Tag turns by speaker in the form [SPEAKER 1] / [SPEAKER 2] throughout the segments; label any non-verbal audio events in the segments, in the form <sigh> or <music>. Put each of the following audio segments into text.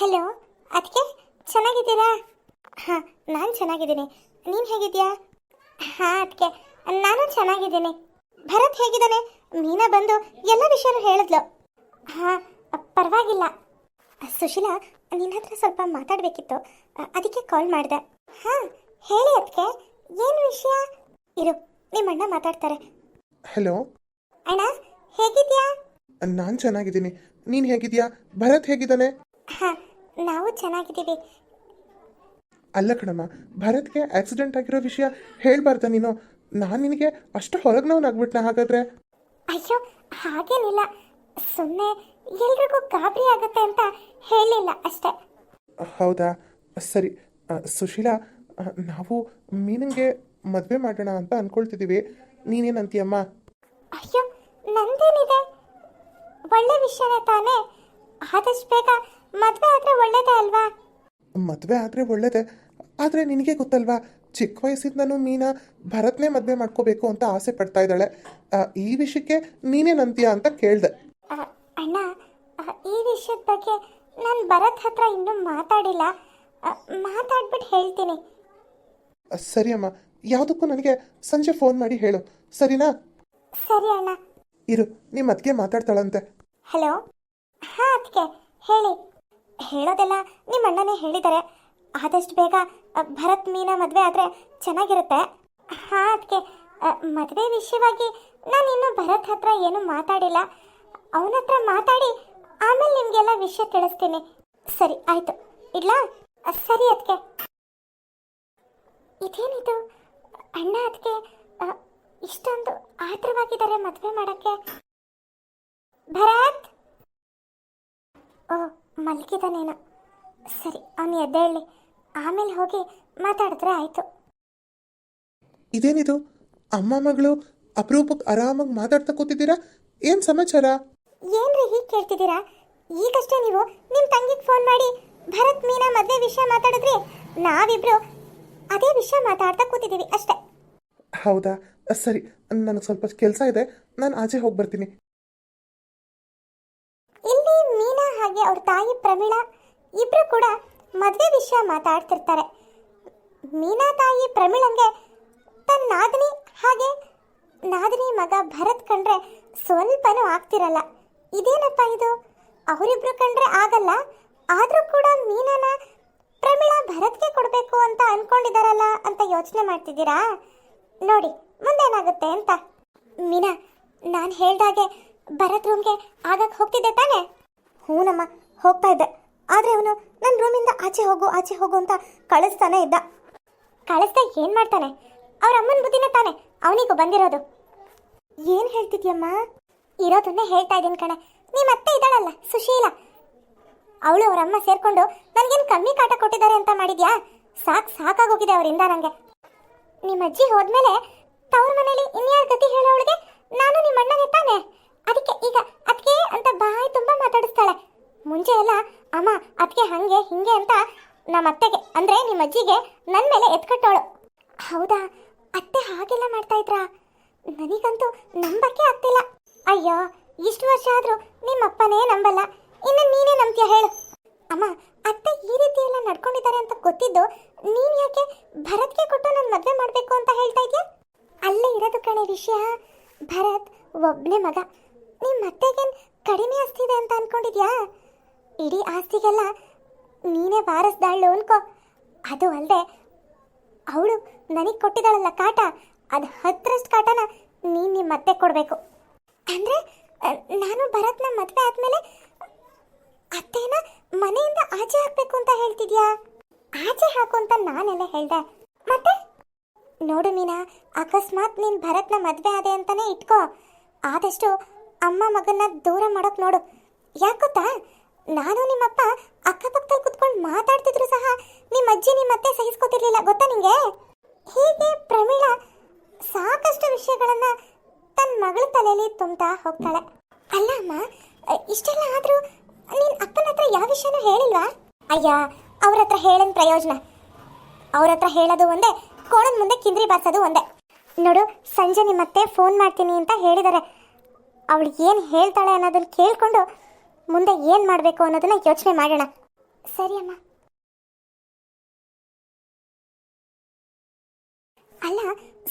[SPEAKER 1] Hello ಅದಕ್ಕೆ ಚೆನ್ನಾಗಿದ್ದೀರಾ? ಹಾಂ ನಾನು ಚೆನ್ನಾಗಿದ್ದೀನಿ. ನೀನು ಹೇಗಿದ್ಯಾ ಹಾಂ ಅದಕ್ಕೆ ನಾನು ಚೆನ್ನಾಗಿದ್ದೀನಿ. ಭರತ್ ಹೇಗಿದ್ದಾನೆ? ಮೀನಾ ಬಂದು ಎಲ್ಲ ವಿಷಯನೂ ಹೇಳಿದ್ಲು. ಹಾಂ ಪರವಾಗಿಲ್ಲ. ಸುಶೀಲಾ ನಿನ್ನ ಹತ್ರ ಸ್ವಲ್ಪ ಮಾತಾಡಬೇಕಿತ್ತು. ಅದಕ್ಕೆ ಕಾಲ್ ಮಾಡಿದೆ. ಹಾಂ ಹೇಳಿ ಅದಕ್ಕೆ ಏನು ವಿಷಯ? ಇರು ನಿಮ್ಮ ಅಣ್ಣ ಮಾತಾಡ್ತಾರೆ.
[SPEAKER 2] ಹಲೋ?
[SPEAKER 1] ಅಣ್ಣ ಹೇಗಿದ್ಯಾ
[SPEAKER 2] ನಾನು ಚೆನ್ನಾಗಿದ್ದೀನಿ. ನೀನು ಹೇಗಿದ್ಯಾ ಭರತ್ ಹೇಗಿದ್ದಾನೆ?
[SPEAKER 1] ಹಾಂ ನಾವು ಚೆನ್ನಾಗಿದ್ದೀವಿ.
[SPEAKER 2] ಅಲ್ಲ ಕಣಮ್ಮ ಭರತ್ಗೆ ಆಕ್ಸಿಡೆಂಟ್ ಆಗಿರೋ ವಿಷಯ ಹೇಳ್ಬಾರ್ದ ನೀನು? ನಾನು ನಿನಗೆ ಅಷ್ಟು ಹೊರಗ್ನವನಾಗ್ಬಿಟ್ನ ಹಾಗಾದ್ರೆ?
[SPEAKER 1] ಅಯ್ಯೋ ಹಾಗೇನಿಲ್ಲ. ಸುಮ್ಮನೆ ಎಲ್ರಿಗೂ ಗಾಬರಿ ಆಗುತ್ತೆ ಅಂತ ಹೇಳಿಲ್ಲ ಅಷ್ಟೇ.
[SPEAKER 2] ಹೌದಾ? ಸರಿ. ಆ, ಸುಶೀಲಾ ಆ, ನಾವು ಮೀನಂಗೆ ಮದುವೆ ಮಾಡೋಣ ಅಂತ ಅನ್ಕೊಳ್ತಿದ್ದೀವಿ ನೀನೇನಂತೀಯಮ್ಮ?
[SPEAKER 1] ಅಯ್ಯೋ ನಂದೇನಿದೆ? ಒಳ್ಳೆ ವಿಷಯನೇ ತಾನೇ. ಆದಷ್ಟು ಬೇಗ ಮದುವೆ ಆದ್ರೆ ಒಳ್ಳೇದೇ ಅಲ್ವಾ?
[SPEAKER 2] ಮದುವೆ ಆದರೆ ಒಳ್ಳೇದೇ. ಆದರೆ ನಿನಗೆ ಗೊತ್ತಲ್ವಾ ಚಿಕ್ಕ ವಯಸ್ಸಿಂದನೂ ಮೀನಾ ಭರತ್ನೇ ಮದುವೆ ಮಾಡ್ಕೋಬೇಕು ಅಂತ ಆಸೆ ಪಡ್ತಾ ಇದ್ದಾಳೆ. ಆ, ಈ ವಿಷಯಕ್ಕೆ ನೀನೇನಂತೀಯ ಅಂತ ಕೇಳಿದೆ.
[SPEAKER 1] ಆ, ಅಣ್ಣ ಆ, ಈ ವಿಷಯದ ಬಗ್ಗೆ ನಾನು ಭರತ್ ಹತ್ರ ಇನ್ನೂ ಮಾತಾಡಿಲ್ಲ. ಆ, ಮಾತಾಡ್ಬಿಟ್ಟು ಹೇಳ್ತೀನಿ.
[SPEAKER 2] ಸರಿ ಅಮ್ಮ. ಯಾವುದಕ್ಕೂ ನನಗೆ ಸಂಜೆ ಫೋನ್ ಮಾಡಿ ಹೇಳು. ಸರಿನಾ?
[SPEAKER 1] ಸರಿ ಅಣ್ಣ.
[SPEAKER 2] ಇರು ನಿಮ್ಮ ಅದಕ್ಕೆ ಮಾತಾಡ್ತಾಳಂತೆ.
[SPEAKER 1] ಹಲೋ? ಹಾಂ ಅದಕ್ಕೆ ಹೇಳಿ. ಹೇಳೋದೆಲ್ಲ ನಿಮ್ಮ ಅಣ್ಣನೇ ಹೇಳಿದ್ದಾರೆ ಆದಷ್ಟು ಬೇಗ ಭರತ್, ಮೀನಾ ಮದುವೆ ಆದರೆ ಚೆನ್ನಾಗಿರುತ್ತೆ. ಹಾಂ ಅದಕ್ಕೆ ಮದುವೆ ವಿಷಯವಾಗಿ ನಾನು ಇನ್ನೂ ಭರತ್ ಹತ್ರ ಏನೂ ಮಾತಾಡಿಲ್ಲ. ಅವನ ಹತ್ರ ಮಾತಾಡಿ, ಆಮೇಲೆ ನಿಮಗೆಲ್ಲ ವಿಷಯ ತಿಳಿಸ್ತೀನಿ. ಸರಿ, ಆಯಿತು. ಇಲ್ಲ ಸರಿ ಅದಕ್ಕೆ ಇದೇನಿದು? ಅಣ್ಣ ಅದಕ್ಕೆ ಇಷ್ಟೊಂದು ಆತರವಾಗಿದ್ದಾರೆ ಮದುವೆ ಮಾಡೋಕ್ಕೆ. ಭರತ್? ಓ ಮಲಗಿದಾನೇನೋ. ಸರಿ ಅವನು ಎದ್ದೇಳಿ. ಆಮೇಲೆ ಹೋಗಿ ಮಾತಾಡಿದ್ರೆ ಆಯ್ತು.
[SPEAKER 2] ಇದೇನಿದು? ಅಮ್ಮ ಮಗಳು ಅಪರೂಪಕ್ಕೆ ಆರಾಮಾಗಿ ಮಾತಾಡ್ತಾ ಕೂತಿದ್ದೀರಾ? ಏನು ಸಮಾಚಾರ?
[SPEAKER 1] ಏನ್ರಿ ಹೀಗೆ ಕೇಳ್ತಿದ್ದೀರಾ? ಈಗಷ್ಟೇ ನೀವು ನಿಮ್ಮ ತಂಗಿಗೆ ಫೋನ್ ಮಾಡಿ ಭರತ್ ಮೀನಾ ಮದುವೆ ವಿಷಯ ಮಾತಾಡಿದ್ರಿ? ನಾವಿಬ್ರು ಅದೇ ವಿಷಯ ಮಾತಾಡ್ತಾ ಕೂತಿದ್ದೀವಿ ಅಷ್ಟೇ.
[SPEAKER 2] ಹೌದಾ? ಸರಿ ನನಗೆ ಸ್ವಲ್ಪ ಕೆಲಸ ಇದೆ. ನಾನು ಆಚೆ ಹೋಗಿ ಬರ್ತೀನಿ
[SPEAKER 1] ಇಲ್ಲಿ ಮೀನಾ ಹಾಗೆ ಅವ್ರ ತಾಯಿ ಪ್ರಮೀಳಾ ಇಬ್ಬರು ಕೂಡ ಮದುವೆ ವಿಷಯ ಮಾತಾಡ್ತಿರ್ತಾರೆ. ಮೀನಾ ತಾಯಿ ಪ್ರಮೀಳಂಗೆ ತನ್ನ ನಾದಿನಿ ಹಾಗೆ ನಾದಿನಿ ಮಗ ಭರತ್ ಕಂಡ್ರೆ ಸ್ವಲ್ಪನೂ ಆಗ್ತಿರಲ್ಲ. ಇದೇನಪ್ಪ ಇದು? ಅವರಿಬ್ರು ಕಂಡ್ರೆ ಆಗಲ್ಲ. ಆದರೂ ಕೂಡ ಮೀನಾನ ಪ್ರಮೀಳಾ ಭರತ್ಗೆ ಕೊಡಬೇಕು ಅಂತ ಅನ್ಕೊಂಡಿದಾರಲ್ಲ ಅಂತ ಯೋಚನೆ ಮಾಡ್ತಿದ್ದೀರಾ? ನೋಡಿ, ಮುಂದೇನಾಗುತ್ತೆ ಅಂತ. ಮೀನಾ, ನಾನು ಹೇಳ್ದಾಗೆ ಭರತ್ ರೂಮ್ಗೆ ಆಗಕ್ಕೆ ಹೋಗ್ತಿದ್ದೆ ತಾನೇ? ಹ್ಞೂನಮ್ಮ ಹೋಗ್ತಾ ಇದ್ದೆ. ಆದರೆ ಅವನು ನನ್ನ ರೂಮಿಂದ ಆಚೆ ಹೋಗು ಆಚೆ ಹೋಗು ಅಂತ ಕಳಿಸ್ತಾನೆ ಇದ್ದ. ಕಳಿಸ್ತಾ ಏನು ಮಾಡ್ತಾನೆ? ಅವ್ರ ಅಮ್ಮನ ಬುದ್ಧಿನೇ ತಾನೆ, ಅವನಿಗೂ ಬಂದಿರೋದು. ಏನು ಹೇಳ್ತಿದ್ಯಮ್ಮ? ಇರೋದನ್ನೇ ಹೇಳ್ತಾ ಇದ್ದೀನಿ ಕಣೆ. ನಿಮ್ಮ ಅತ್ತೆ ಇದ್ದಾಳಲ್ಲ, ಸುಶೀಲ. ಅವಳು ಅವರಮ್ಮ ಅಮ್ಮ ಸೇರ್ಕೊಂಡು ನನಗೇನು ಕಮ್ಮಿ ಕಾಟ ಕೊಟ್ಟಿದ್ದಾರೆ ಅಂತ ಮಾಡಿದ್ಯಾ? ಸಾಕು, ಸಾಕಾಗೋಗಿದೆ ಅವರಿಂದ ನನಗೆ ನಿಮ್ಮ ಅಜ್ಜಿ ಹೋದ್ಮೇಲೆ ತವ್ರ ಮನೇಲಿ ಇನ್ಯಾರ ಗತಿ ಹೇಳೋಳಿಗೆ ನಾನು ನಿಮ್ಮ ಅಣ್ಣನೇ ತಾನೆ? ಅದಕ್ಕೆ ಈಗ ಅಂತ ಬಾಯಿ ತುಂಬ ಮಾತಾಡಿಸ್ತಾಳೆ. ಮುಂಚೆ ಎಲ್ಲ, ಅಮ್ಮ ಅದಕ್ಕೆ ಹಂಗೆ, ಹಿಂಗೆ ಅಂತ ನಮ್ಮ ಅತ್ತೆಗೆ, ಅಂದ್ರೆ ನಿಮ್ಮ ಅಜ್ಜಿಗೆ ನನ್ನ ಮೇಲೆ ಎತ್ಕಟ್ಟೋಳು ಹೌದಾ? ಅತ್ತೆ ಹಾಗೆಲ್ಲ ಮಾಡ್ತಾ ಇದ್ರಾ? ನನಗಂತೂ ನಂಬಕ್ಕೆ ಆಗ್ತಿಲ್ಲ. ಅಯ್ಯೋ, ಇಷ್ಟು ವರ್ಷ ಆದ್ರೂ ನಿಮ್ಮ ಅಪ್ಪನೇ ನಂಬಲ್ಲ. ಇನ್ನು ನೀನೇ ನಂಬ್ತೀಯ ಹೇಳು. ಅಮ್ಮ, ಅತ್ತೆ ಈ ರೀತಿ ಎಲ್ಲ ನಡ್ಕೊಂಡಿದ್ದಾರೆ ಅಂತ ಗೊತ್ತಿದ್ದು ನೀನ್ ಯಾಕೆ ಭರತ್ಗೆ ಕೊಟ್ಟು ನನ್ನ ಮದುವೆ ಮಾಡಬೇಕು ಅಂತ ಹೇಳ್ತಾ ಇದ್ಯಾ ಅಲ್ಲೇ ಇರೋದು ಕಣೆ ವಿಷಯ. ಭರತ್ ಒಬ್ಬನೇ ಮಗ. ನಿಮ್ಮ ಅತ್ತೆಗೇನು ಕಡಿಮೆ ಆಸ್ತಿ ಇದೆ ಅಂತ ಅನ್ಕೊಂಡಿದ್ಯಾ? ಇಡೀ ಆಸ್ತಿಗೆಲ್ಲ ನೀನೇ ಬಾರಿಸ್ದಾಳು ಅನ್ಕೋ. ಅದು ಅಲ್ಲದೆ ಅವಳು ನನಗೆ ಕೊಟ್ಟಿದ್ದಾಳಲ್ಲ ಕಾಟ? ಅದು ಹತ್ತರಷ್ಟು ಕಾಟನ ನೀನು ನಿಮ್ಮ ಅತ್ತೆ ಕೊಡಬೇಕು. ಅಂದರೆ ನಾನು ಭರತ್ನ ಮದುವೆ ಆದಮೇಲೆ ಅತ್ತೇನ ಮನೆಯಿಂದ ಆಚೆ ಹಾಕಬೇಕು ಅಂತ ಹೇಳ್ತಿದ್ಯಾ? ಆಚೆ ಹಾಕು ಅಂತ ನಾನೆಲ್ಲ ಹೇಳ್ದೆ. ಮತ್ತೆ? ನೋಡು ಮೀನಾ, ಅಕಸ್ಮಾತ್ ನೀನು ಭರತ್ನ ಮದುವೆ ಆದೆ ಅಂತಾನೆ ಇಟ್ಕೋ. ಆದಷ್ಟು ಅಮ್ಮ ಮಗನ್ನ ದೂರ ಮಾಡೋಕ್ ನೋಡು. ಯಾಕೆ ಗೊತ್ತಾ? ನಾನು ನಿಮ್ಮಪ್ಪ ಅಕ್ಕಪಕ್ಕದಲ್ಲಿ ಕುತ್ಕೊಂಡು ಮಾತಾಡ್ತಿದ್ರು ಸಹ ನಿಮ್ಮ ಅಜ್ಜಿ ನಿಮ್ಮ ಸಹಿಸ್ಕೊತಿರ್ಲಿಲ್ಲ, ಗೊತ್ತಾ ನಿಂಗೆ? ಹೀಗೆ ಪ್ರಮೀಳಾ ಸಾಕಷ್ಟು ವಿಷಯಗಳನ್ನ ತನ್ನ ಮಗಳ ತಲೆಯಲ್ಲಿ ತುಂಬ್ತಾ ಹೋಗ್ತಾಳೆ. ಅಲ್ಲ ಅಮ್ಮ, ಇಷ್ಟೆಲ್ಲ ಆದ್ರೂ ನಿನ್ ಅಕ್ಕನ ಹತ್ರ ಯಾವ ವಿಷಯನೂ ಹೇಳಿಲ್ವಾ? ಅಯ್ಯ, ಅವ್ರ ಹತ್ರ ಹೇಳನ್ ಪ್ರಯೋಜನ. ಅವ್ರ ಹತ್ರ ಹೇಳೋದು ಒಂದೇ, ಕೋಣದ ಮುಂದೆ ಕಿಂದ್ರಿ ಬಾರ್ಸೋದು ಒಂದೇ. ನೋಡು, ಸಂಜೆ ನಿಮ್ಮತ್ತೆ ಫೋನ್ ಮಾಡ್ತೀನಿ ಅಂತ ಹೇಳಿದ್ದಾರೆ ಅವಳು ಏನು ಹೇಳ್ತಾಳೆ ಅನ್ನೋದನ್ನ ಕೇಳ್ಕೊಂಡು ಮುಂದೆ ಏನು ಮಾಡಬೇಕು ಅನ್ನೋದನ್ನ ಯೋಚನೆ ಮಾಡೋಣ. ಸರಿ ಅಮ್ಮ. ಅಲ್ಲ,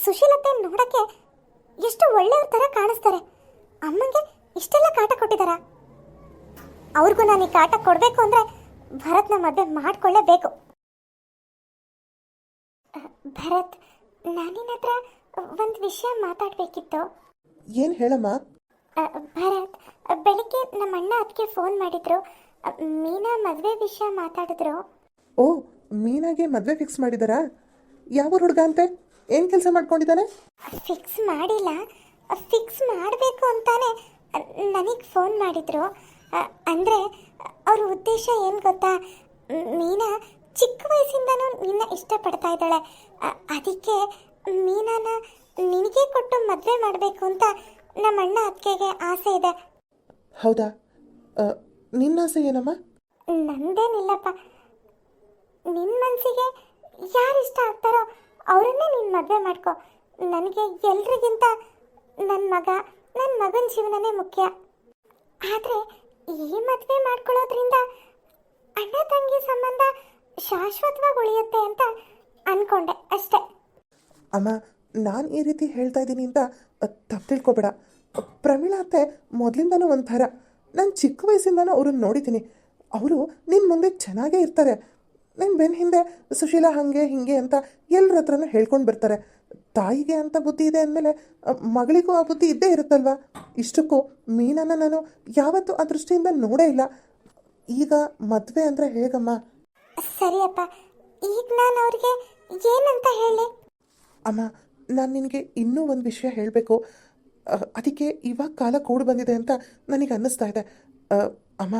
[SPEAKER 1] ಸುಶೀಲತೆ ನೋಡಕ್ಕೆ ಎಷ್ಟು ಒಳ್ಳೆಯವ್ರ ಥರ ಕಾಣಿಸ್ತಾರೆ. ಅಮ್ಮಂಗೆ ಇಷ್ಟೆಲ್ಲ ಕಾಟ ಕೊಟ್ಟಿದಾರ? ಅವ್ರಿಗೂ ನಾನು ಈ ಕಾಟ ಕೊಡಬೇಕು ಅಂದರೆ ಭರತ್ನ ಮದುವೆ ಮಾಡಿಕೊಳ್ಳೇಬೇಕು. ಭರತ್, ನಾನಿನ ಹತ್ರ ಒಂದು ವಿಷಯ ಮಾತಾಡಬೇಕಿತ್ತು.
[SPEAKER 2] ಏನು ಹೇಳಮ್ಮ?
[SPEAKER 1] ಭರತ್ ಬೆಳಿಗ್ಗೆ ನಮ್ಮ ಅಣ್ಣ ಅದಕ್ಕೆ ಫೋನ್ ಮಾಡಿದ್ರು. ಮೀನಾ ಮದುವೆ ವಿಷಯ ಮಾತಾಡಿದ್ರು.
[SPEAKER 2] ಓ ಮೀನಾಗೆ ಮದುವೆ ಫಿಕ್ಸ್ ಮಾಡಿದರಾ? ಯಾವ ಹುಡುಗ ಅಂತೆ? ಏನು ಕೆಲಸ ಮಾಡ್ಕೊಂಡಿದ್ದಾನೆ?
[SPEAKER 1] ಫಿಕ್ಸ್ ಮಾಡಿಲ್ಲ. ಫಿಕ್ಸ್ ಮಾಡಬೇಕು ಅಂತಾನೆ ನನಗೆ ಫೋನ್ ಮಾಡಿದ್ರು. ಅಂದ್ರೆ ಅವ್ರ ಉದ್ದೇಶ ಏನು ಗೊತ್ತಾ? ಮೀನಾ ಚಿಕ್ಕ ವಯಸ್ಸಿಂದನೂ ನಿನ್ನ ಇಷ್ಟಪಡ್ತಾ ಇದ್ದಾಳೆ. ಅದಕ್ಕೆ ಮೀನಾನ ನಿನಗೆ ಕೊಟ್ಟು ಮದುವೆ ಮಾಡಬೇಕು ಅಂತ ನಮ್ಮ ಅಣ್ಣ ಅತ್ತಿಗೆಗೆ ಆಸೆ ಇದೆ.
[SPEAKER 2] ಹೌದಾ? ಆ, ನಿನ್ನ ಆಸೆ ಏನಮ್ಮ?
[SPEAKER 1] ನಂದೇನಿಲ್ಲಪ್ಪ. ನಿನ್ನ ಮನಸ್ಸಿಗೆ ಯಾರು ಇಷ್ಟ ಆಗ್ತಾರೋ ಅವರನ್ನೇ ನೀನು ಮದುವೆ ಮಾಡ್ಕೊ. ನನಗೆ ಎಲ್ರಿಗಿಂತ ನನ್ನ ಮಗ ನನ್ನ ಮಗನ ಜೀವನನೇ ಮುಖ್ಯ. ಆದರೆ ಈ ಮದುವೆ ಮಾಡ್ಕೊಳ್ಳೋದ್ರಿಂದ ಅಣ್ಣ ತಂಗಿ ಸಂಬಂಧ ಶಾಶ್ವತವಾಗಿ ಉಳಿಯುತ್ತೆ ಅಂತ ಅನ್ಕೊಂಡೆ ಅಷ್ಟೇ.
[SPEAKER 2] ಅಮ್ಮ ನಾನು ಈ ರೀತಿ ಹೇಳ್ತಾ ಇದ್ದೀನಿ ಅಂತ ತಪ್ಪು ತಿಳ್ಕೊಬೇಡ. ಪ್ರಮೀಳಾ ಅತ್ತೆ ಮೊದಲಿಂದನೂ ಒಂಥರ. ನಾನು ಚಿಕ್ಕ ವಯಸ್ಸಿಂದನೂ ಅವ್ರನ್ನ ನೋಡಿದ್ದೀನಿ. ಅವರು ನಿನ್ನ ಮುಂದೆ ಚೆನ್ನಾಗೇ ಇರ್ತಾರೆ. ನಿನ್ನ ಬೆನ್ನ ಹಿಂದೆ ಸುಶೀಲಾ ಹಾಗೆ ಹೀಗೆ ಅಂತ ಎಲ್ಲರ ಹತ್ರನೂ ಹೇಳ್ಕೊಂಡು ಬರ್ತಾರೆ. ತಾಯಿಗೆ ಅಂತ ಬುದ್ಧಿ ಇದೆ ಅಂದಮೇಲೆ ಮಗಳಿಗೂ ಆ ಬುದ್ಧಿ ಇದ್ದೇ ಇರುತ್ತಲ್ವಾ? ಇಷ್ಟಕ್ಕೂ ಮೀನನ್ನು ನಾನು ಯಾವತ್ತೂ ಆ ದೃಷ್ಟಿಯಿಂದ ನೋಡೇ ಇಲ್ಲ. ಈಗ ಮದುವೆ ಅಂದರೆ ಹೇಗಮ್ಮ?
[SPEAKER 1] ಸರಿಯಪ್ಪ ಈಗ ನಾನು ಅವ್ರಿಗೆ ಏನಂತ ಹೇಳಿ?
[SPEAKER 2] ಅಮ್ಮ ನಾನು ನಿನಗೆ ಇನ್ನೂ ಒಂದು ವಿಷಯ ಹೇಳಬೇಕು. ಅದಕ್ಕೆ ಇವಾಗ ಕಾಲ ಕೂಡು ಬಂದಿದೆ ಅಂತ ನನಗೆ ಅನ್ನಿಸ್ತಾ ಇದೆ. ಅಮ್ಮ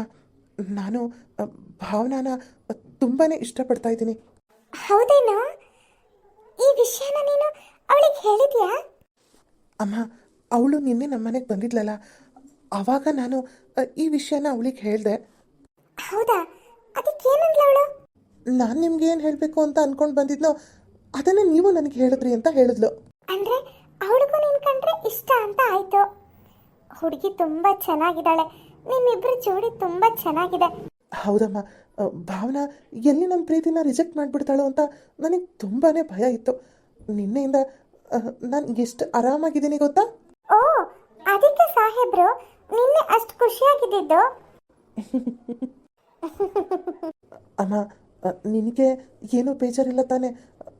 [SPEAKER 2] ನಾನು ಭಾವನಾನ ತುಂಬಾ ಇಷ್ಟಪಡ್ತಾ ಇದ್ದೀನಿ.
[SPEAKER 1] ಹೌದೇನೋ? ಈ ವಿಷಯನ ನೀನು ಅವಳಿಗೆ ಹೇಳಿದ್ಯಾ?
[SPEAKER 2] ಅಮ್ಮ ಅವಳು ನಿನ್ನೆ ನಮ್ಮ ಮನೆಗೆ ಬಂದಿದ್ಲಲ್ಲ ಅವಾಗ ನಾನು ಈ ವಿಷಯನ ಅವಳಿಗೆ ಹೇಳಿದೆ.
[SPEAKER 1] ಹೌದಾ? ಅವಳು?
[SPEAKER 2] ನಾನು ನಿಮ್ಗೆ ಏನು ಹೇಳಬೇಕು ಅಂತ ಅನ್ಕೊಂಡು ಬಂದಿದ್ನೋ ಅದನ್ನು ನೀವು ನನಗೆ ಹೇಳಿದ್ರಿ ಅಂತ ಹೇಳಿದ್ಲು.
[SPEAKER 1] ಅಂದ್ರೆ ಅವಳಿಗೂ ನಿನ್ ಕಂಡ್ರೆ ಇಷ್ಟ ಅಂತ ಆಯ್ತು. ಹುಡುಗಿ ತುಂಬಾ ಚೆನ್ನಾಗಿದ್ದಾಳೆ. ನಿಮ್ಮಿಬ್ರು ಜೋಡಿ ತುಂಬಾ ಚೆನ್ನಾಗಿದೆ.
[SPEAKER 2] ಹೌದಮ್ಮ. ಭಾವನಾ ಎಲ್ಲಿ ನನ್ನ ಪ್ರೀತಿನ ರಿಜೆಕ್ಟ್ ಮಾಡಿಬಿಡ್ತಾಳೋ ಅಂತ ನನಗೆ ತುಂಬಾ ಭಯ ಇತ್ತು. ನಿನ್ನೆಯಿಂದ ನಾನು ಎಷ್ಟು ಆರಾಮಾಗಿದ್ದೀನಿ ಗೊತ್ತಾ?
[SPEAKER 1] ಓ ಅದಕ್ಕೆ ಸಾಹೇಬ್ರು ನಿನ್ನೆ ಅಷ್ಟು ಖುಷಿಯಾಗಿದ್ದಿದ್ದು.
[SPEAKER 2] ಅಮ್ಮ ನಿನಗೆ ಏನೂ ಬೇಜಾರಿಲ್ಲ ತಾನೆ?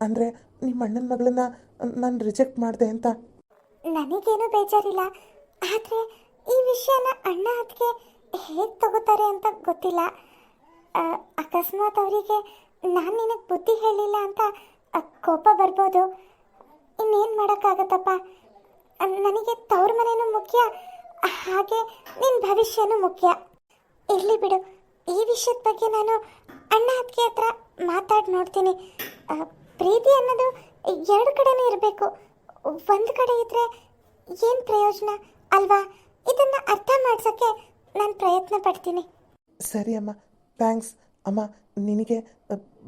[SPEAKER 2] ಅಂದರೆ ನಿಮ್ಮ ಅಣ್ಣನ ಮಗಳನ್ನ ನಾನು ರಿಜೆಕ್ಟ್ ಮಾಡಿದೆ ಅಂತ?
[SPEAKER 1] ನನಗೇನು ಬೇಜಾರಿಲ್ಲ. ಆದರೆ ಈ ವಿಷಯನ ಅಣ್ಣ ಅದಕ್ಕೆ ಹೇಗೆ ತಗೋತಾರೆ ಅಂತ ಗೊತ್ತಿಲ್ಲ. ಅಕಸ್ಮಾತ್ ಅವರಿಗೆ ನಾನು ನಿನಗೆ ಬುದ್ಧಿ ಹೇಳಿಲ್ಲ ಅಂತ ಕೋಪ ಬರ್ಬೋದು. ಇನ್ನೇನು ಮಾಡೋಕ್ಕಾಗತ್ತಪ್ಪ? ನನಗೆ ತವ್ರ ಮನೆನೂ ಮುಖ್ಯ, ಹಾಗೆ ನಿನ್ನ ಭವಿಷ್ಯನೂ ಮುಖ್ಯ. ಇರಲಿ ಬಿಡು. ಈ ವಿಷಯದ ಬಗ್ಗೆ ನಾನು ಅಣ್ಣ ಅತ್ತಿಗೆ ಹತ್ರ ಮಾತಾಡಿ ನೋಡ್ತೀನಿ. ಪ್ರೀತಿ ಅನ್ನೋದು ಎರಡು ಕಡೆನೂ ಇರಬೇಕು. ಒಂದು ಕಡೆ ಇದ್ರೆ ಏನು ಪ್ರಯೋಜನ ಅಲ್ವಾ? ಇದನ್ನ ಅರ್ಥ ಮಾಡ್ಸೋಕ್ಕೆ ನಾನು ಪ್ರಯತ್ನ ಪಡ್ತೀನಿ.
[SPEAKER 2] ಸರಿ ಅಮ್ಮ. ಥ್ಯಾಂಕ್ಸ್. ಅಮ್ಮ ನಿನಗೆ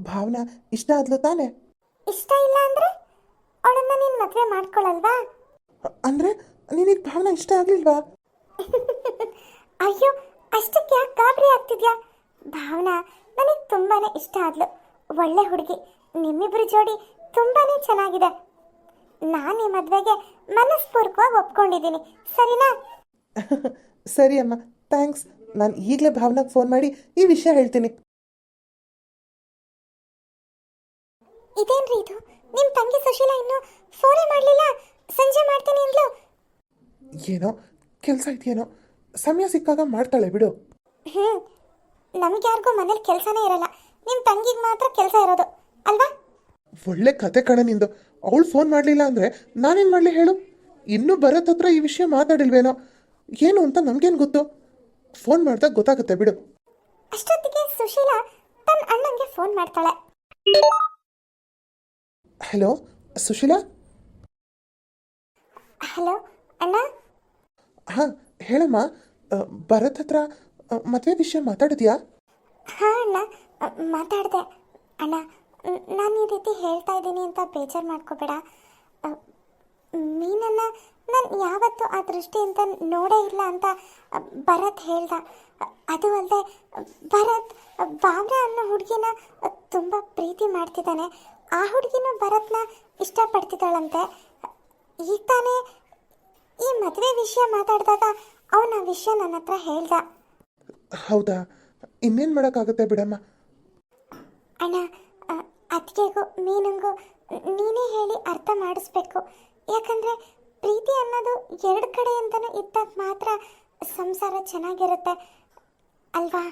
[SPEAKER 2] ಭಾವನಾ ಇಷ್ಟ ಆದ್ಲು ತಾನೆ?
[SPEAKER 1] ಇಷ್ಟ ಇಲ್ಲ ಅಂದ್ರೆ ಅವಳನ್ನ ನೀನು ಮದುವೆ ಮಾಡ್ಕೊಳ್ಳಲ್ವಾ
[SPEAKER 2] ಅಂದ್ರೆ ನಿನಗೆ ಭಾವನಾ ಇಷ್ಟ ಆಗಲಿಲ್ವಾ? <laughs>
[SPEAKER 1] ಅಯ್ಯೋ ಅಷ್ಟಕ್ಕೆ ಯಾಕೆ ಗಾಬರಿ ಆಗ್ತಿದ್ಯಾ? ಭಾವನಾ ನನಗೆ ತುಂಬಾ ಇಷ್ಟ ಆದ್ಲು. ಒಳ್ಳೆ ಹುಡುಗಿ ನಿಮ್ಮಿಬ್ಬರು ಜೋಡಿ ತುಂಬಾ ಚೆನ್ನಾಗಿದೆ. ನಾನು ಈ ಮದುವೆಗೆ ಮನಸ್ಪೂರ್ವಕವಾಗಿ ಒಪ್ಕೊಂಡಿದ್ದೀನಿ. ಸರಿನಾ? <laughs>
[SPEAKER 2] ಸರಿ ಅಮ್ಮ ಥ್ಯಾಂಕ್ಸ್. ನಾನು ಈಗಲೇ ಭಾವನಾಗೆ ಫೋನ್ ಮಾಡಿ ಈ ವಿಷಯ ಹೇಳ್ತೀನಿ.
[SPEAKER 1] ಇದೇನ್ರಿ ಇದು? ನಿಮ್ಮ ತಂಗಿ ಸುಶೀಲಾ ಇನ್ನೂ ಫೋನೇ ಮಾಡಲಿಲ್ಲ? ಸಂಜೆ ಮಾಡ್ತೀನಿ ಅಂದ್ಲು.
[SPEAKER 2] ಏನೋ ಕೆಲಸ ಇದೆಯೇನೋ. ಸಮಯ ಸಿಕ್ಕಾಗ ಮಾಡ್ತಾಳೆ ಬಿಡು.
[SPEAKER 1] ಹ್ಞೂ ನಮ್ಗೆ ಯಾರಿಗೂ ಮನೇಲಿ ಕೆಲಸನೇ ಇರಲ್ಲ. ನಿಮ್ಮ ತಂಗಿಗೆ ಮಾತ್ರ ಕೆಲಸ ಇರೋದು. ಅಲ್ವಾ?
[SPEAKER 2] ಒಳ್ಳೆ ಕತೆ ಕಣ ನಿಂದು. ಅವಳು ಫೋನ್ ಮಾಡಲಿಲ್ಲ ಅಂದರೆ ನಾನೇನು ಮಾಡಲಿ ಹೇಳು? ಇನ್ನೂ ಭರತ್ ಹತ್ರ ಈ ವಿಷಯ ಮಾತಾಡಿಲ್ವೇನೋ? ಏನು ಅಂತ ನಮಗೇನು ಗೊತ್ತು? ಫೋನ್ ಮಾಡಿದಾಗ ಗೊತ್ತಾಗುತ್ತೆ ಬಿಡು.
[SPEAKER 1] ಅಷ್ಟೊತ್ತಿಗೆ ಸುಶೀಲಾ ತನ್ನ ಅಣ್ಣಂಗೆ ಫೋನ್ ಮಾಡ್ತಾಳೆ.
[SPEAKER 2] ಹಲೋ ಸುಶೀಲಾ?
[SPEAKER 1] ಹಲೋ ಅಣ್ಣ?
[SPEAKER 2] ಹಾಂ ಹೇಳಮ್ಮ. ಭರತ್ ಹತ್ರ ಮದುವೆ ವಿಷಯ ಮಾತಾಡಿದ್ಯಾ?
[SPEAKER 1] ಹಾಂ, ಅಣ್ಣ. ಮಾತಾಡಿದೆ. ಅಣ್ಣ ನಾನು ಈ ರೀತಿ ಹೇಳ್ತಾ ಇದ್ದೀನಿ ಅಂತ ಬೇಜಾರು ಮಾಡ್ಕೋಬೇಡ. ಮೀನನ್ನು ನಾನು ಯಾವತ್ತೂ ಆ ದೃಷ್ಟಿಯಿಂದ ನೋಡೇ ಇಲ್ಲ ಅಂತ ಭರತ್ ಹೇಳ್ದ. ಅದು ಅಲ್ಲದೆ ಭರತ್ ಬಾಬ್ರ ಅನ್ನೋ ಹುಡುಗಿನ ತುಂಬ ಪ್ರೀತಿ ಮಾಡ್ತಿದ್ದಾನೆ. ಆ ಹುಡುಗಿನೂ ಭರತ್ನ ಇಷ್ಟಪಡ್ತಿದ್ದಾಳಂತೆ. ಈಗ ತಾನೇ ಈ ಮದುವೆ ವಿಷಯ ಮಾತಾಡಿದಾಗ ಅವನ ವಿಷಯ ನನ್ನ ಹತ್ರ ಹೇಳ್ದ.
[SPEAKER 2] ಹೌದಾ? ಇನ್ನೇನು ಮಾಡೋಕ್ಕಾಗುತ್ತೆ ಬಿಡಮ್ಮ?
[SPEAKER 1] ಅಣ್ಣ ಅದಕ್ಕೆಗೂ ಮೀನಂಗೂ ನೀನೇ ಹೇಳಿ ಅರ್ಥ ಮಾಡಿಸ್ಬೇಕು. ಯಾಕಂದರೆ ಪ್ರೀತಿ ಅನ್ನೋದು ಎರಡು ಕಡೆಯಿಂದನೂ ಇದ್ದಾಗ ಮಾತ್ರ ಸಂಸಾರ ಚೆನ್ನಾಗಿರುತ್ತೆ ಅಲ್ವಾ?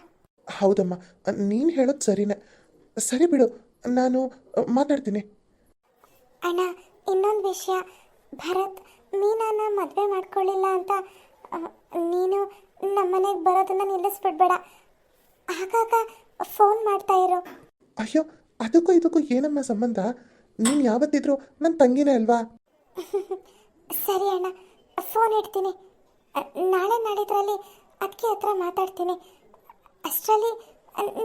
[SPEAKER 2] ಹೌದಮ್ಮ ನೀನು ಹೇಳೋದು ಸರಿನೇ. ಸರಿ ಬಿಡು ನಾನು ಮಾತಾಡ್ತೀನಿ.
[SPEAKER 1] ಅಣ್ಣ ಇನ್ನೊಂದು ವಿಷಯ. ಭರತ್ ಮೀನನ್ನ ಮದುವೆ ಮಾಡ್ಕೊಳ್ಳಿಲ್ಲ ಅಂತ ನೀನು ನಮ್ಮನೆಗೆ ಬರೋದನ್ನ ನಿಲ್ಲಿಸ್ಬಿಡ್ಬೇಡ. ಆಗಾಗ ಫೋನ್ ಮಾಡ್ತಾ ಇರು.
[SPEAKER 2] ಅಯ್ಯೋ ಅದಕ್ಕೂ ಇದಕ್ಕೂ ಏನಮ್ಮ ಸಂಬಂಧ? ನೀನು ಯಾವತ್ತಿದ್ರು ನನ್ನ ತಂಗಿನೇ ಅಲ್ವಾ? <laughs>
[SPEAKER 1] ಸರಿ ಅಣ್ಣ ಫೋನ್ ಇಡ್ತೀನಿ. ನಾಳೆ ನಾಡಿದ್ರಲ್ಲಿ ಅದಕ್ಕೆ ಹತ್ರ ಮಾತಾಡ್ತೀನಿ. ಅಷ್ಟರಲ್ಲಿ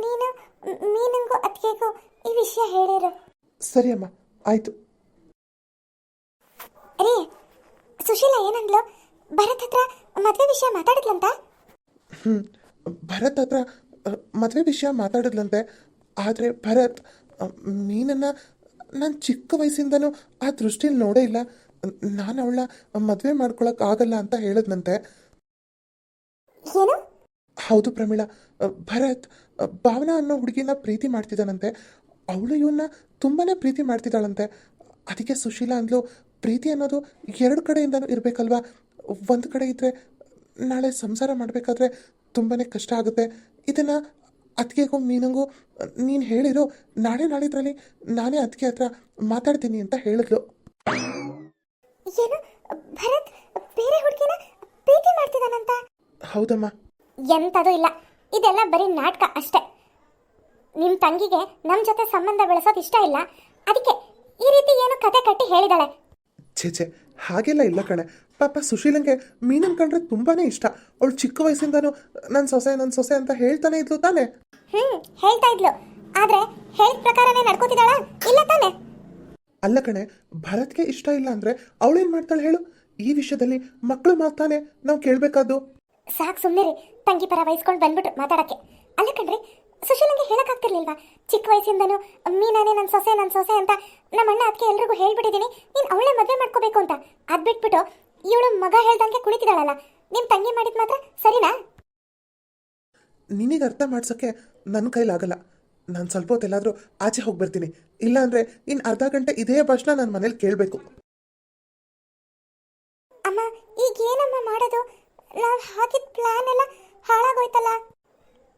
[SPEAKER 1] ನೀನು ಮೀನಂಗೂ ಅದಕ್ಕೆಗೂ ಈ ವಿಷಯ ಹೇಳಿರು.
[SPEAKER 2] ಸರಿ ಅಮ್ಮ ಆಯಿತು.
[SPEAKER 1] ರೀ ಸುಶೀಲ ಏನಂದ್ಲು? ಭರತ್ ಹತ್ರ ಮದುವೆ ವಿಷಯ ಮಾತಾಡಿದ್ಲಂತ?
[SPEAKER 2] ಹ್ಞೂ ಭರತ್ ಹತ್ರ ಮದುವೆ ವಿಷಯ ಮಾತಾಡಿದ್ಲಂತೆ. ಆದರೆ ಭರತ್ ನೀನನ್ನ ನಾನು ಚಿಕ್ಕ ವಯಸ್ಸಿಂದನೂ ಆ ದೃಷ್ಟಿಲಿ ನೋಡೇ ಇಲ್ಲ. ನಾನು ಅವಳನ್ನ ಮದುವೆ ಮಾಡ್ಕೊಳಕ್ಕಾಗಲ್ಲ ಅಂತ ಹೇಳಿದ್ನಂತೆ.
[SPEAKER 1] ಏನು?
[SPEAKER 2] ಹೌದು ಪ್ರಮೀಳಾ ಭರತ್ ಭಾವನಾ ಅನ್ನೋ ಹುಡುಗಿನ ಪ್ರೀತಿ ಮಾಡ್ತಿದ್ದಾನಂತೆ ಅವಳು ಇವನ್ನ ತುಂಬಾ ಪ್ರೀತಿ ಮಾಡ್ತಿದ್ದಾಳಂತೆ ಅದಕ್ಕೆ ಸುಶೀಲಾ ಅಂದ್ಲು ಪ್ರೀತಿ ಅನ್ನೋದು ಎರಡು ಕಡೆಯಿಂದನೂ ಇರಬೇಕಲ್ವಾ? ಒಂದು ಕಡೆ ಇದ್ದರೆ ನಾಳೆ ಸಂಸಾರ ಮಾಡಬೇಕಾದ್ರೆ ತುಂಬಾ ಕಷ್ಟ ಆಗುತ್ತೆ. ಇದನ್ನು ಅತ್ತಿಗೆಗೂ ಮೀನಂಗೂ ನೀನು ಹೇಳಿರು ನಾಳೆ ನಾಳಿದ್ರಲ್ಲಿ ನಾನೇ ಅತ್ತಿಗೆ ಹತ್ರ ಮಾತಾಡ್ತೀನಿ ಅಂತ ಹೇಳಿದ್ಲು.
[SPEAKER 1] ಏನು? ಭರತ್ ಬೇರೆ ಹುಡುಗಿನ ಪ್ರೀತಿ ಮಾಡ್ತಿದ್ದಾನಂತ
[SPEAKER 2] ಹೌದಮ್ಮ.
[SPEAKER 1] ಎಂಥದೂ ಇಲ್ಲ. ಇದೆಲ್ಲ ಬರೀ ನಾಟಕ ಅಷ್ಟೇ. ನಿಮ್ಮ ತಂಗಿಗೆ ನಮ್ಮ ಜೊತೆ ಸಂಬಂಧ ಬೆಳೆಸೋದು ಇಷ್ಟ ಇಲ್ಲ. ಅದಕ್ಕೆ ಈ ರೀತಿ ಏನು ಕತೆ ಕಟ್ಟಿ ಹೇಳಿದಾಳೆ?
[SPEAKER 2] ಛೇ ಛೇ. ಹಾಗೆಲ್ಲ ಇಲ್ಲ ಕಣೆ. ಪಾಪ ಸುಶೀಲಂಗೆ ಮೀನನ್ ಕಂಡ್ರೆ ತುಂಬಾನೇ ಇಷ್ಟ. ಅವಳು ಚಿಕ್ಕ ವಯಸ್ಸಿಂದನೂ ನನ್ನ ಸೊಸೆ ನನ್ನ ಸೊಸೆ ಅಂತ ಹೇಳ್ತಾನೆ ಇದ್ಲು ತಾನೆ.
[SPEAKER 1] ಹ್ಮ್ ಹೇಳ್ತಾ ಇದ್ಲು. ಆದ್ರೆ ಹೇಳಿದ ಪ್ರಕಾರನೇ ನಡ್ಕೋತಿದ್ದಾಳ? ಇಲ್ಲ ತಾನೆ?
[SPEAKER 2] ಅಲ್ಲ ಕಣೆ ಭರತ್ಗೆ ಇಷ್ಟ ಇಲ್ಲ ಅಂದ್ರೆ ಅವಳೇನ್ ಮಾಡ್ತಾಳೆ ಹೇಳು? ಈ ವಿಷಯದಲ್ಲಿ ಮಕ್ಕಳು ಮಾಡ್ತಾನೆ ನಾವು ಕೇಳ್ಬೇಕಾದ್ದು.
[SPEAKER 1] ಸಾಕು ಸುಮ್ಮನೆ ತಂಗಿ ಪರ ವಹಿಸ್ಕೊಂಡು ಬಂದ್ಬಿಟ್ರು ಮಾತಾಡಕ್ಕೆ. ಅಲ್ಲ ಕಣ್ರಿ ಸುಶೀಲಂಗೆ ಹೇಳಕ್ಕಾಗ್ತಿರ್ಲಿಲ್ವಾ? ಚಿಕ್ಕ ವಯಸ್ಸಿಂದನೂ ಮೀನಾನೇ ನನ್ನ ಸೊಸೆ ನನ್ನ ಸೊಸೆ ಅಂತ ನಮ್ಮ ಅಣ್ಣ ಅದಕ್ಕೆ ಎಲ್ರಿಗೂ ಹೇಳ್ಬಿಟ್ಟಿದ್ದೀನಿ. ನೀನು ಅವಳೇ ಮದುವೆ ಮಾಡ್ಕೋಬೇಕು ಅಂತ. ಅದು ಬಿಟ್ಬಿಟ್ಟು ಇವಳು ಮಗ ಹೇಳ್ದಂಗೆ ಕುಳಿತಿದ್ದಾಳಲ್ಲ. ನಿಮ್ಮ ತಂಗಿ ಮಾಡಿದ್ ಮಾತ್ರ ಸರಿನಾ?
[SPEAKER 2] ನಿನಗೆ ಅರ್ಥ ಮಾಡ್ಸೋಕ್ಕೆ ನನ್ನ ಕೈಲಾಗಲ್ಲ ನಾನು ಸ್ವಲ್ಪ ಹೊತ್ತೆಲ್ಲಾದರೂ ಆಚೆ ಹೋಗಿ ಬರ್ತೀನಿ ಇಲ್ಲಾಂದ್ರೆ ಇನ್ನು ಅರ್ಧ ಗಂಟೆ ಇದೇ ಭಾಷಣ ನನ್ನ ಮನೇಲಿ ಕೇಳಬೇಕು.
[SPEAKER 1] ಅಮ್ಮ ಈಗ ಏನಮ್ಮ ಮಾಡೋದು? ನಾವು ಹಾಕಿದ ಪ್ಲಾನ್ ಎಲ್ಲ ಹಾಳಾಗೋಯ್ತಲ್ಲ.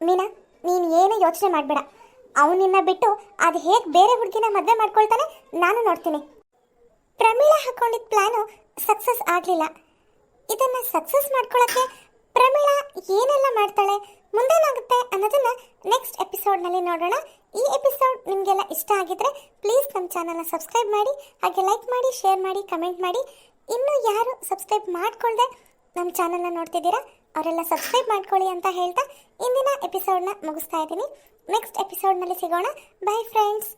[SPEAKER 1] ಮೀನಾ ನೀನು ಏನು ಯೋಚನೆ ಮಾಡಬೇಡ. ಅವನಿನ್ನ ಬಿಟ್ಟು ಅದು ಹೇಗೆ ಬೇರೆ ಹುಡುಗಿನ ಮದುವೆ ಮಾಡ್ಕೊಳ್ತಾನೆ ನಾನು ನೋಡ್ತೀನಿ. ಪ್ರಮೀಳಾ ಹಾಕೊಂಡಿದ್ದ ಪ್ಲಾನು ಸಕ್ಸಸ್ ಆಗಲಿಲ್ಲ. ಇದನ್ನು ಸಕ್ಸಸ್ ಮಾಡ್ಕೊಳ್ಳೋಕ್ಕೆ ಪ್ರಮೀಳಾ ಏನೆಲ್ಲ ಮಾಡ್ತಾಳೆ ಮುಂದೇನಾಗುತ್ತೆ ಅನ್ನೋದನ್ನು ನೆಕ್ಸ್ಟ್ ಎಪಿಸೋಡ್ನಲ್ಲಿ ನೋಡೋಣ. ಈ ಎಪಿಸೋಡ್ ನಿಮಗೆಲ್ಲ ಇಷ್ಟ ಆಗಿದ್ರೆ ಪ್ಲೀಸ್ ನಮ್ಮ ಚಾನಲ್ನ ಸಬ್ಸ್ಕ್ರೈಬ್ ಮಾಡಿ, ಹಾಗೆ ಲೈಕ್ ಮಾಡಿ ಶೇರ್ ಮಾಡಿ ಕಮೆಂಟ್ ಮಾಡಿ. ಇನ್ನೂ ಯಾರು ಸಬ್ಸ್ಕ್ರೈಬ್ ಮಾಡಿಕೊಳ್ಳದೆ ನಮ್ಮ ಚಾನಲ್ನ ನೋಡ್ತಿದ್ದೀರಾ? ಅವರೆಲ್ಲ ಸಬ್ಸ್ಕ್ರೈಬ್ ಮಾಡ್ಕೊಳ್ಳಿ ಅಂತ ಹೇಳ್ತಾ ಇಂದಿನ ಎಪಿಸೋಡ್ನ ಮುಗಿಸ್ತಾ ಇದ್ದೀನಿ. ನೆಕ್ಸ್ಟ್ ಎಪಿಸೋಡ್ನಲ್ಲಿ ಸಿಗೋಣ. By friends